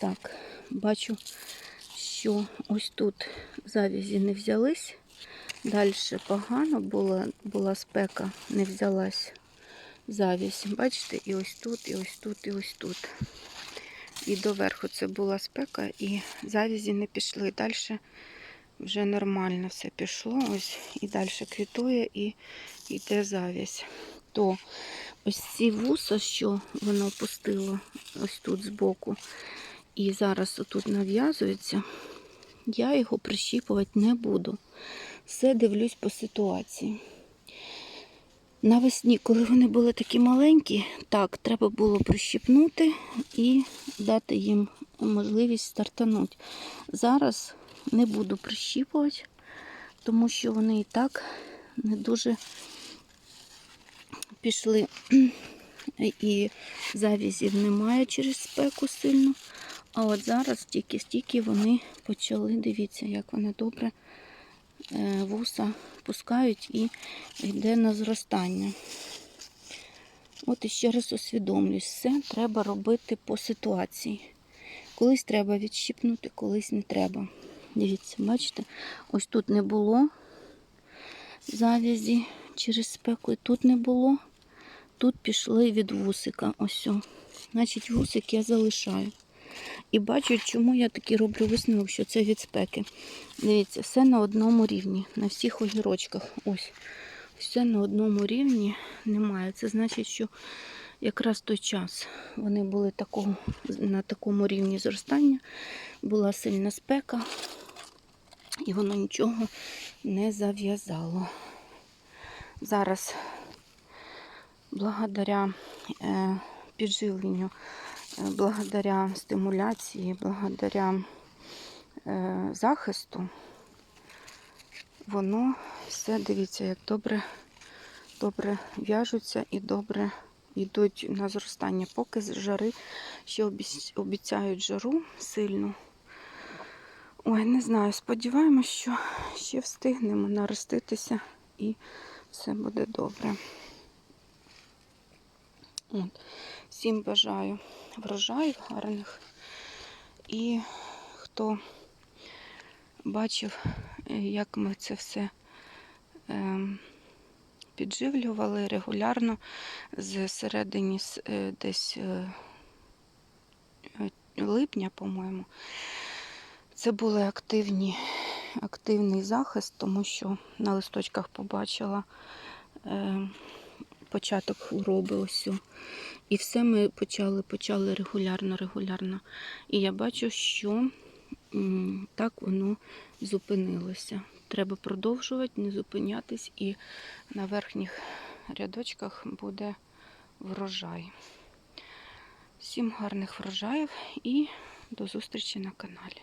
Так, бачу, що ось тут завязі не взялись. Далі погано була, була спека, не взялась завязь. Бачите, і ось тут, і ось тут, і ось тут. І доверху це була спека, і завязі не пішли. Далі вже нормально все пішло. Ось і далі квітує, і йде завязь. То ось ці вуса, що воно опустило ось тут збоку, і зараз отут нав'язується, я його прищіпувати не буду. Все дивлюсь по ситуації. Навесні, коли вони були такі маленькі, так, треба було прищіпнути і дати їм можливість стартанути. Зараз не буду прищіпувати, тому що вони і так не дуже пішли, і завязів немає через спеку сильно. А от зараз тільки-стільки вони почали, дивіться, як вони добре е, вуса пускають і йде на зростання. От іще раз усвідомлюсь, все треба робити по ситуації. Колись треба відщипнути, колись не треба. Дивіться, бачите, ось тут не було завязі через спеку, і тут не було. Тут пішли від вусика. Ось. Значить, вусик я залишаю. І бачу, чому я таки роблю висновок, що це від спеки. Дивіться, все на одному рівні, на всіх огірочках. Ось. Все на одному рівні немає. Це значить, що якраз той час вони були такого, на такому рівні зростання, була сильна спека, і воно нічого не зав'язало. Зараз, благодаря е, підживленню, благодаря стимуляції, благодаря е, захисту, воно все, дивіться, як добре, добре в'яжуться і добре йдуть на зростання. Поки жари ще обіцяють жару сильну. Ой, не знаю, сподіваємось, що ще встигнемо нароститися і все буде добре. От. Всім бажаю врожаїв гарних. І хто бачив, е, як ми це все ем, підживлювали регулярно з середині е, десь е, липня, по-моєму. Це були активні, активний захист, тому що на листочках побачила е, початок хвороби ось. І все ми почали, почали регулярно, регулярно. І я бачу, що так воно зупинилося. Треба продовжувати, не зупинятись, і на верхніх рядочках буде врожай. Всім гарних врожаїв і до зустрічі на каналі.